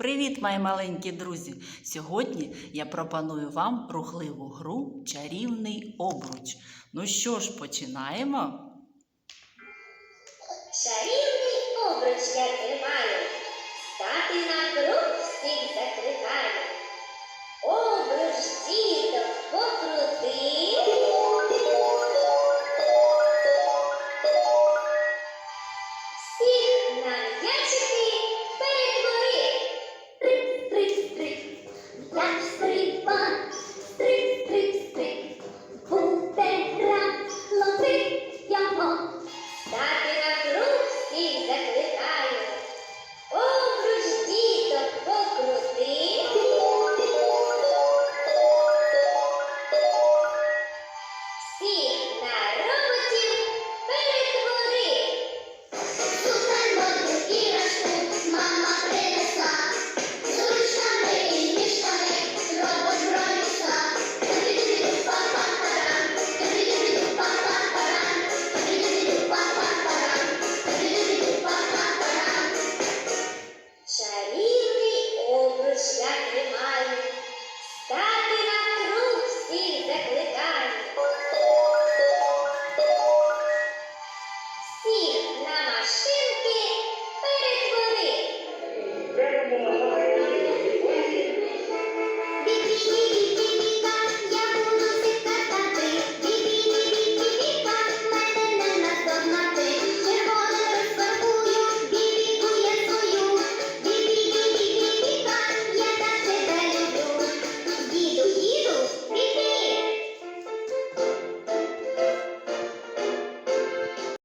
Привіт, мої маленькі друзі! Сьогодні я пропоную вам рухливу гру Чарівний обруч. Ну що ж, починаємо? Чарівний обруч я тримаю, стати на круг всіх закликаю. Наш скрипа, стрик, стрик, стрик, буде гра, лови його. Thank you.